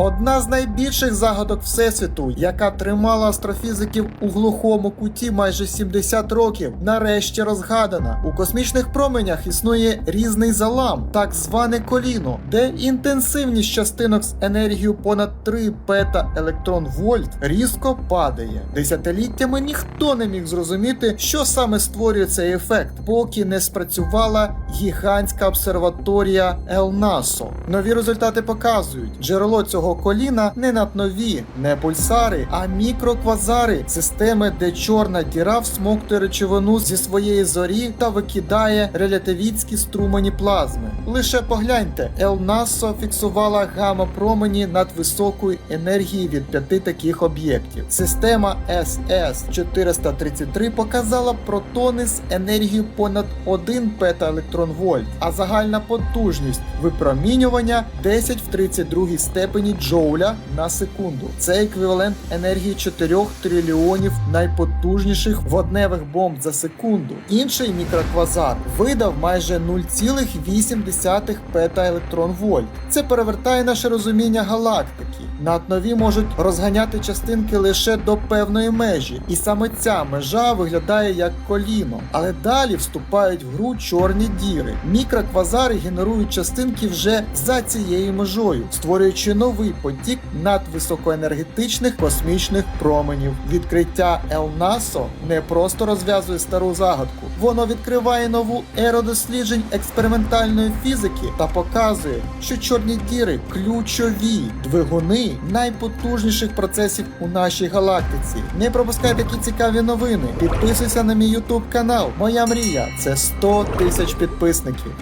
Одна з найбільших загадок Всесвіту, яка тримала астрофізиків у глухому куті майже 70 років, нарешті розгадана. У космічних променях існує різний залам, так зване коліно, де інтенсивність частинок з енергією понад 3 пета електрон вольт різко падає. Десятиліттями ніхто не міг зрозуміти, що саме створює цей ефект, поки не спрацювала гігантська обсерваторія Елнасо. Нові результати показують, джерело цього коліна не наднові, не пульсари, а мікроквазари, системи, де чорна діра всмоктує речовину зі своєї зорі та викидає релятивістські струмені плазми. Лише погляньте, Елнасо фіксувала гамма-промені надвисокої енергії від п'яти таких об'єктів. Система SS433 показала протони з енергією понад 1 пета-електрон-вольт, а загальна потужність випромінювання 10 в 32 степені джоуля на секунду. Це еквівалент енергії 4 трильйонів найпотужніших водневих бомб за секунду. Інший мікроквазар видав майже 0,8 пета-електрон-вольт. Це перевертає наше розуміння галактики. Наднові можуть розганяти частинки лише до певної межі, і саме ця межа виглядає як коліно. Але далі вступають в гру чорні діри. Мікроквазари генерують частинки вже за цією межою, створюючи новий потік надвисокоенергетичних космічних променів. Відкриття Елнасо не просто розв'язує стару загадку, воно відкриває нову еру досліджень експериментальної фізики та показує, що чорні діри ключові двигуни найпотужніших процесів у нашій галактиці. Не пропускай такі цікаві новини. Підписуйся на мій YouTube канал. Моя мрія це 100 тисяч підписників.